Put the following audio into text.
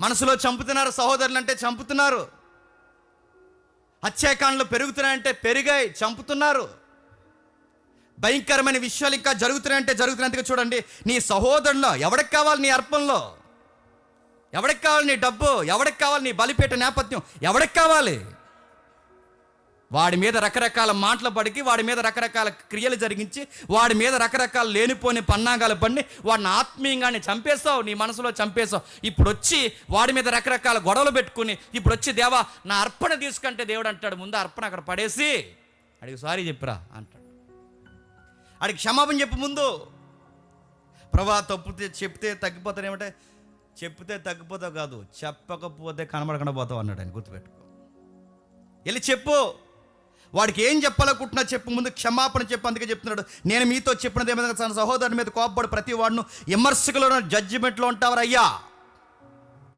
మనసులో చంపుతున్నారు సహోదరులు అంటే చంపుతున్నారు. హత్యాకాండలు పెరుగుతున్నాయంటే పెరిగాయి చంపుతున్నారు. భయంకరమైన విషయాలు ఇంకా జరుగుతున్నాయంటే జరుగుతున్నంతగా చూడండి నీ సహోదరులో ఎవడికి కావాలి నీ అర్పణలో? ఎవడికి కావాలి నీ డబ్బు? ఎవడికి కావాలి నీ బలిపేట నేపథ్యం? ఎవడికి కావాలి? వాడి మీద రకరకాల మాటలు పడికి వాడి మీద రకరకాల క్రియలు జరిగించి వాడి మీద రకరకాల లేనిపోని పన్నాగాలు పడి వాడిని ఆత్మీయంగానే చంపేస్తావు నీ మనసులో చంపేస్తావు. ఇప్పుడు వచ్చి వాడి మీద రకరకాల గొడవలు పెట్టుకుని ఇప్పుడు వచ్చి దేవా నా అర్పణ తీసుకుంటే దేవుడు అంటాడు ముందు అర్పణ అక్కడ పడేసి అడిగి సారీ చెప్పిరా అంటాడు. అడిగి క్షమాపణ చెప్పు ముందు. ప్రభా తప్పుతే చెప్తే తగ్గిపోతానేమంటే చెప్తే తగ్గిపోతావు కాదు చెప్పకపోతే కనబడకుండా పోతావు అన్నాడు ఆయన గుర్తుపెట్టుకో. వెళ్ళి చెప్పు. వాడికి ఏం చెప్పాలనుకుంటున్నా చెప్పు ముందు క్షమాపణ చెప్పు అందుకే చెప్తున్నాడు. నేను మీతో చెప్పినది ఏమైనా తన సహోదరుని మీద కోపడు ప్రతి వాడును విమర్శకులను జడ్జిమెంట్లో ఉంటావరయ్యా అయ్యా?